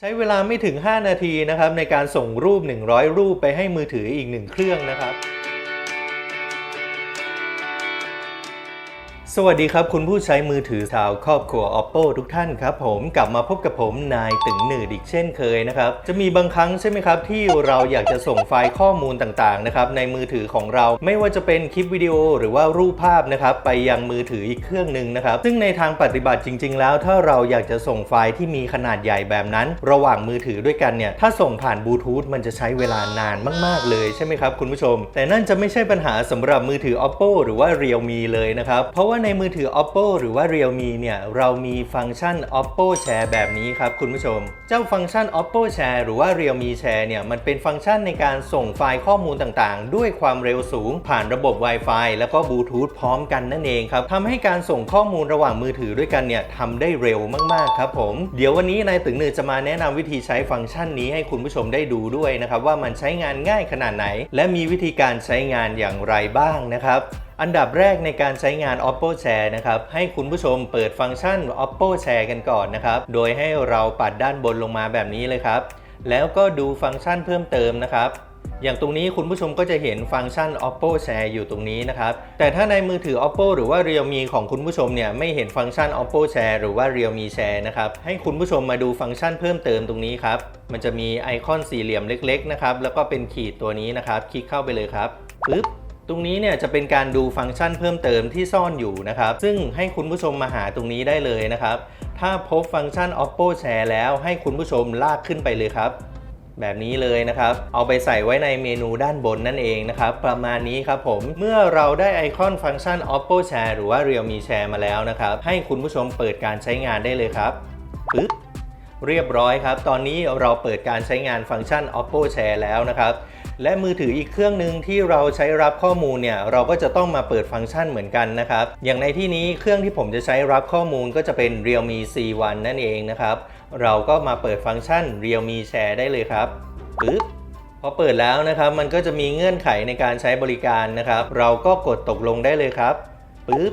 ใช้เวลาไม่ถึง 5 นาทีนะครับในการส่งรูป 100 รูปไปให้มือถืออีกหนึ่งเครื่องนะครับ สวัสดีครับคุณผู้ใช้มือถือชาวครอบครัว Oppo ทุกท่านครับผมกลับมาพบกับผมนายตึงหนืดอีกเช่นเคยนะครับ จะมีบางครั้งใช่ไหมครับ ที่เราอยากจะส่งไฟล์ข้อมูลต่างๆนะครับในมือถือของเราไม่ว่าจะเป็นคลิปวิดีโอหรือว่ารูปภาพนะครับไปยังมือถืออีกเครื่องหนึ่งนะครับ ซึ่งในทางปฏิบัติจริง ๆ แล้ว ถ้าเราอยากจะส่งไฟล์ที่มีขนาดใหญ่แบบนั้น ระหว่างมือถือด้วยกันเนี่ยถ้าส่งผ่านบลูทูธมันจะใช้เวลานานมาก ๆ เลยใช่ไหมครับคุณผู้ชม แต่นั่นจะไม่ใช่ปัญหาสำหรับมือถือ Oppo หรือว่า Realme เลยนะครับเพราะว่าในมือถือ Oppo หรือว่า Realme เนี่ยเรามีฟังก์ชัน Oppo Share แบบนี้ครับคุณผู้ชม เจ้าฟังก์ชัน Oppo Share หรือว่า Realme Share เนี่ยมันเป็นฟังก์ชันในการส่งไฟล์ข้อมูลต่างๆ ด้วยความเร็วสูงผ่านระบบ Wi-Fi แล้วก็บลูทูธพร้อมกันนั่นเองครับทำให้การส่งข้อมูลระหว่างมือถือด้วยกันเนี่ยทำได้เร็วมากๆครับผมเดี๋ยววันนี้นายตึงหนือจะมาแนะนำวิธีใช้ฟังก์ชันนี้ให้คุณผู้ชมได้ดูด้วยนะครับว่ามันใช้งานง่ายขนาดไหน และมีวิธีการใช้งานอย่างไรบ้างนะครับอันดับแรกในการใช้งาน Oppo Share นะครับ ให้คุณผู้ชมเปิดฟังก์ชัน Oppo Share กันก่อนนะครับ โดยให้เราปัดด้านบนลงมาแบบนี้เลยครับ แล้วก็ดูฟังก์ชันเพิ่มเติมนะครับ อย่างตรงนี้คุณผู้ชมก็จะเห็นฟังก์ชัน Oppo Share อยู่ตรงนี้นะครับ แต่ถ้าในมือถือ Oppo หรือว่า Realme ของคุณผู้ชมเนี่ยไม่เห็นฟังก์ชัน Oppo Share หรือว่า Realme Share นะครับ ให้คุณผู้ชมมาดูฟังก์ชันเพิ่มเติมตรงนี้ครับ มันจะมีไอคอนสี่เหลี่ยมเล็ก ๆ นะครับ แล้วก็เป็นขีดตัวนี้นะครับ คลิกเข้าไปเลยครับปึ๊บ ตรงนี้เนี่ยจะเป็นการดูฟังก์ชันเพิ่มเติมที่ซ่อนอยู่นะครับ ซึ่งให้คุณผู้ชมมาหาตรงนี้ได้เลยนะครับ ถ้าพบฟังก์ชัน Oppo Share แล้วให้คุณผู้ชมลากขึ้นไปเลยครับ แบบนี้เลยนะครับ เอาไปใส่ไว้ในเมนูด้านบนนั่นเองนะครับ ประมาณนี้ครับผม เมื่อเราได้ไอคอนฟังก์ชัน Oppo Share หรือว่า Realme Share มาแล้วนะครับ ให้คุณผู้ชมเปิดการใช้งานได้เลยครับปึ๊บเรียบร้อยครับ ตอนนี้เราเปิดการใช้งานฟังก์ชัน Oppo Share แล้วนะครับ และมือถืออีกเครื่องหนึ่งที่เราใช้รับข้อมูลเนี่ยเราก็จะต้องมาเปิดฟังก์ชันเหมือนกันนะครับ อย่างในที่นี้เครื่องที่ผมจะใช้รับข้อมูลก็จะเป็น Realme C1 นั่นเองนะครับ เราก็มาเปิดฟังก์ชัน Realme Share ได้เลยครับปึ๊บพอเปิดแล้วนะครับมันก็จะมีเงื่อนไขในการใช้บริการนะครับ เราก็กดตกลงได้เลยครับปึ๊บ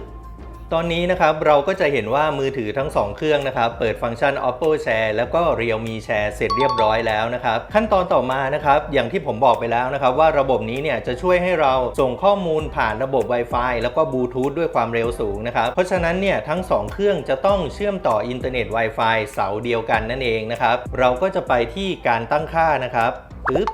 ตอนนี้นะครับเราก็จะเห็นว่ามือถือทั้ง 2 เครื่องนะครับเปิดฟังก์ชัน Oppo Share แล้วก็ Realme Share เสร็จเรียบร้อยแล้วนะครับขั้นตอนต่อมานะครับอย่างที่ผมบอกไปแล้วนะครับว่าระบบนี้เนี่ยจะช่วยให้เราส่งข้อมูลผ่านระบบ Wi-Fi แล้วก็บลูทูธด้วยความเร็วสูงนะครับเพราะฉะนั้นเนี่ยทั้ง 2 เครื่องจะต้องเชื่อมต่ออินเทอร์เน็ต Wi-Fi เสาเดียวกันนั่นเองนะครับเราก็จะไปที่การตั้งค่านะครับปึ๊บ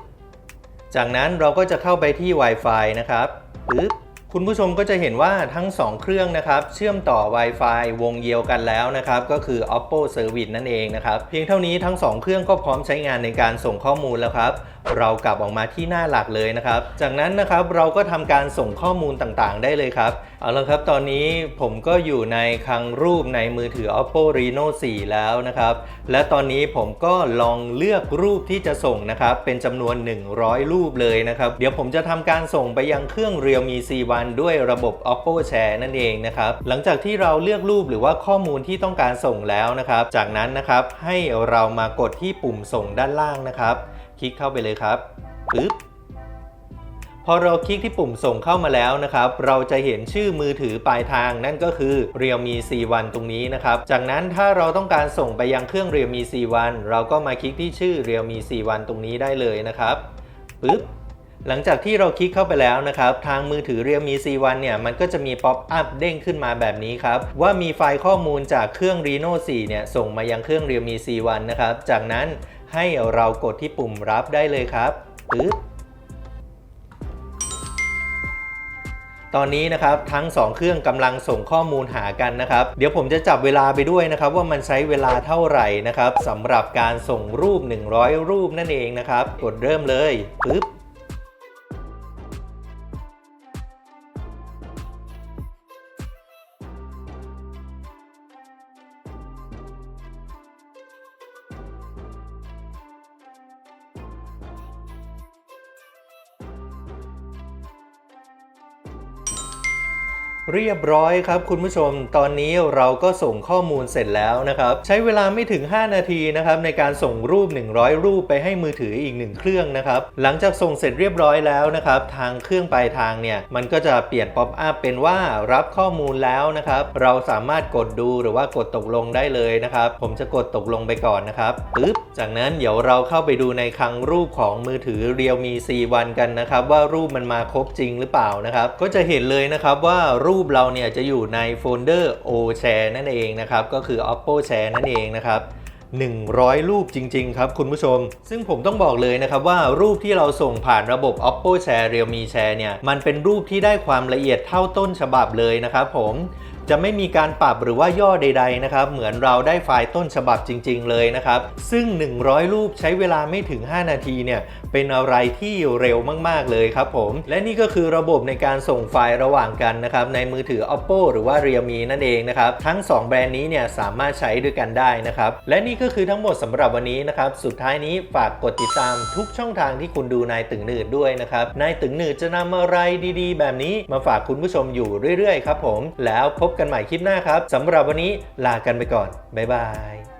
จากนั้นเราก็จะเข้าไปที่ Wi-Fi นะครับปึ๊บ คุณผู้ชมก็จะเห็นว่าทั้ง 2 เครื่องนะครับ เชื่อมต่อ Wi-Fi วงเดียวกันแล้วนะครับ ก็คือ Oppo Service นั่นเองนะครับ เพียงเท่านี้ทั้ง 2 เครื่องก็พร้อมใช้งานในการส่งข้อมูลแล้วครับ เรากลับออกมาที่หน้าหลักเลยนะครับ จากนั้นนะครับเราก็ทำการส่งข้อมูลต่างๆ ได้เลยครับ เอาละครับ ตอนนี้ผมก็อยู่ในคลังรูปในมือถือ Oppo Reno 4 แล้วนะครับ และตอนนี้ผมก็ลองเลือกรูปที่จะส่งนะครับ เป็นจำนวน 100 รูปเลยนะครับ เดี๋ยวผมจะทำการส่งไปยังเครื่อง Realme C1 ด้วยระบบ Oppo Share นั่นเองนะครับ หลังจากที่เราเลือกรูปหรือว่าข้อมูลที่ต้องการส่งแล้วนะครับ จากนั้นนะครับให้เรามากดที่ปุ่มส่งด้านล่างนะครับ คลิกเข้าไปเลยครับปึ๊บพอเราคลิกที่ปุ่มส่งเข้ามาแล้วนะครับ เราจะเห็นชื่อมือถือปลายทางนั่นก็คือ Realme C1 ตรงนี้นะครับ จากนั้นถ้าเราต้องการส่งไปยังเครื่อง Realme C1 เราก็มาคลิกที่ชื่อ Realme C1 ตรงนี้ได้เลยนะครับปึ๊บ หลังจากที่เราคลิกเข้าไปแล้วนะครับ ทางมือถือ Realme C1 เนี่ย มันก็จะมีป๊อปอัพเด้งขึ้นมาแบบนี้ครับ ว่ามีไฟล์ข้อมูลจากเครื่อง Reno 4 เนี่ย ส่งมายังเครื่อง Realme C1 นะครับ จากนั้นให้เรากดที่ปุ่มรับได้เลยครับปึ๊บตอนนี้นะครับทั้ง 2 เครื่องกำลังส่งข้อมูลหากันนะครับ เดี๋ยวผมจะจับเวลาไปด้วยนะครับ ว่ามันใช้เวลาเท่าไหร่นะครับสำหรับการส่งรูป 100 รูปนั่นเองนะครับ กดเริ่มเลยปึ๊บ เรียบร้อยครับคุณผู้ชม ตอนนี้เราก็ส่งข้อมูลเสร็จแล้วนะครับ ใช้เวลาไม่ถึง 5 นาทีนะครับในการส่งรูป 100 รูปไปให้มือถืออีก 1 เครื่องนะครับ หลังจากส่งเสร็จเรียบร้อยแล้วนะครับ ทางเครื่องปลายทางเนี่ย มันก็จะเปลี่ยนป๊อปอัพเป็นว่ารับข้อมูลแล้วนะครับ เราสามารถกดดูหรือว่ากดตกลงได้เลยนะครับ ผมจะกดตกลงไปก่อนนะครับปึ๊บจากนั้นเดี๋ยวเราเข้าไปดูในคลังรูปของมือถือ Realme C1 กันนะครับว่ารูปมันมาครบจริงหรือเปล่านะครับก็จะเห็นเลยนะครับว่ารูปูปเราเนี่ยจะอยู่ในโฟลเดอร์ O Share นั่นเองนะครับ ก็คือ Oppo Share นั่นเองนะครับ100 รูปจริง ๆ ครับคุณผู้ชม ซึ่งผมต้องบอกเลยนะครับว่ารูปที่เราส่งผ่านระบบ Oppo Share Realme Share เนี่ย มันเป็นรูปที่ได้ความละเอียดเท่าต้นฉบับเลยนะครับผม จะไม่มีการปรับหรือว่าย่อใด ๆ นะครับ เหมือนเราได้ไฟล์ต้นฉบับจริง ๆ เลยนะครับ ซึ่ง 100 รูปใช้เวลาไม่ถึง 5 นาทีเนี่ย เป็นอะไรที่เร็วมาก ๆ เลยครับผม และนี่ก็คือระบบในการส่งไฟล์ระหว่างกันนะครับ ในมือถือ Oppo หรือว่า Realme นั่นเองนะครับ ทั้ง 2 แบรนด์นี้เนี่ยสามารถใช้ด้วยกันได้นะครับ และนี่ก็คือทั้งหมดสำหรับวันนี้นะครับ สุดท้ายนี้ฝากกดติดตามทุกช่องทางที่คุณดูนายตึงหนืดด้วยนะครับ นายตึงหนืดจะนำอะไรดี ๆ แบบนี้มาฝากคุณผู้ชมอยู่เรื่อย ๆ ครับผม แล้วพบกันใหม่คลิปหน้าครับสำหรับวันนี้ลากันไปก่อน บ๊ายบาย